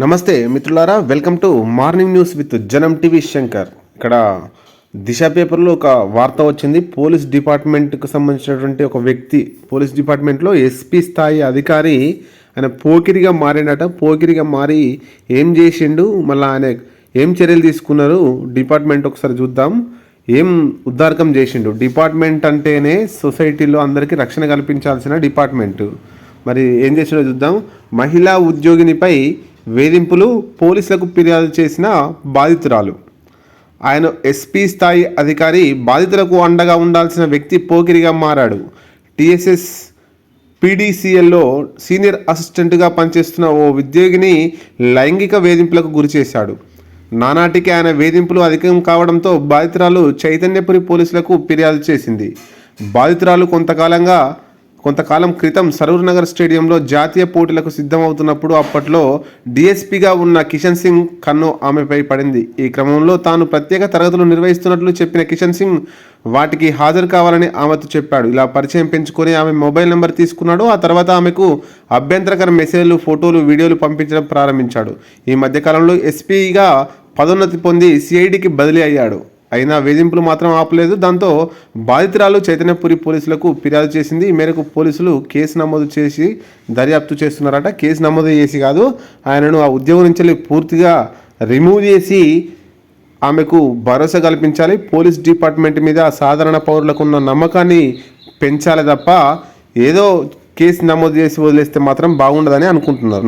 నమస్తే మిత్రులారా welcome to morning news with Janam TV Shankar. ఇక్కడ దిశ పేపర్లో ఒక వార్త వచ్చింది. పోలీస్ డిపార్ట్మెంట్కు సంబంధించినటువంటి ఒక వ్యక్తి పోలీస్ డిపార్ట్మెంట్లో ఎస్పీ స్థాయి అధికారి ఆయన పోకిరిగా మారినట పోకిరిగా మారి ఏం చేసిండు మళ్ళీ ఆయన ఏం చర్యలు తీసుకున్నారు డిపార్ట్మెంట్ ఒకసారి చూద్దాం. ఏం ఉద్దారకం చేసిండు? డిపార్ట్మెంట్ అంటేనే సొసైటీలో అందరికీ రక్షణ కల్పించాల్సిన డిపార్ట్మెంట్. మరి ఏం చేసిండో చూద్దాం. మహిళా ఉద్యోగినిపై వేధింపులు పోలీసులకు ఫిర్యాదు చేసిన బాధితురాలు. ఆయన ఎస్పీ స్థాయి అధికారి బాధితులకు అండగా ఉండాల్సిన వ్యక్తి పోకిరిగా మారాడు. టీఎస్ఎస్ పీడీసీఎల్లో సీనియర్ అసిస్టెంట్గా పనిచేస్తున్న ఓ ఉద్యోగిని లైంగిక వేధింపులకు గురిచేశాడు నానాటికి ఆయన వేధింపులు అధికం కావడంతో బాధితురాలు చైతన్యపురి పోలీసులకు ఫిర్యాదు చేసింది. బాధితురాలు కొంతకాలంగా కొంతకాలం క్రితం సరూర్ నగర్ స్టేడియంలో జాతీయ పోటీలకు సిద్ధమవుతున్నప్పుడు అప్పట్లో డిఎస్పీగా ఉన్న కిషన్ సింగ్ కన్ను ఆమెపై పడింది. ఈ క్రమంలో తాను ప్రత్యేక తరగతులు నిర్వహిస్తున్నట్లు చెప్పిన కిషన్ సింగ్ వాటికి హాజరు కావాలని ఆమెతో చెప్పాడు. ఇలా పరిచయం పెంచుకొని ఆమె మొబైల్ నెంబర్ తీసుకున్నాడు. ఆ తర్వాత ఆమెకు అభ్యంతరకర మెసేజ్లు ఫోటోలు వీడియోలు పంపించడం ప్రారంభించాడు. ఈ మధ్యకాలంలో ఎస్పీగా పదోన్నతి పొంది సిఐడికి బదిలీ అయ్యాడు. అయినా వేధింపులు మాత్రం ఆపలేదు. దాంతో బాధితురాలు చైతన్యపురి పోలీసులకు ఫిర్యాదు చేసింది. ఈ మేరకు పోలీసులు కేసు నమోదు చేసి దర్యాప్తు చేస్తున్నారట. కేసు నమోదు చేసి కాదు ఆయనను ఆ ఉద్యోగం నుంచి పూర్తిగా రిమూవ్ చేసి ఆమెకు భరోసా కల్పించాలి. పోలీస్ డిపార్ట్మెంట్ మీద సాధారణ పౌరులకు ఉన్న నమ్మకాన్ని పెంచాలి తప్ప ఏదో కేసు నమోదు చేసి వదిలేస్తే మాత్రం బాగుండదని అనుకుంటున్నారు.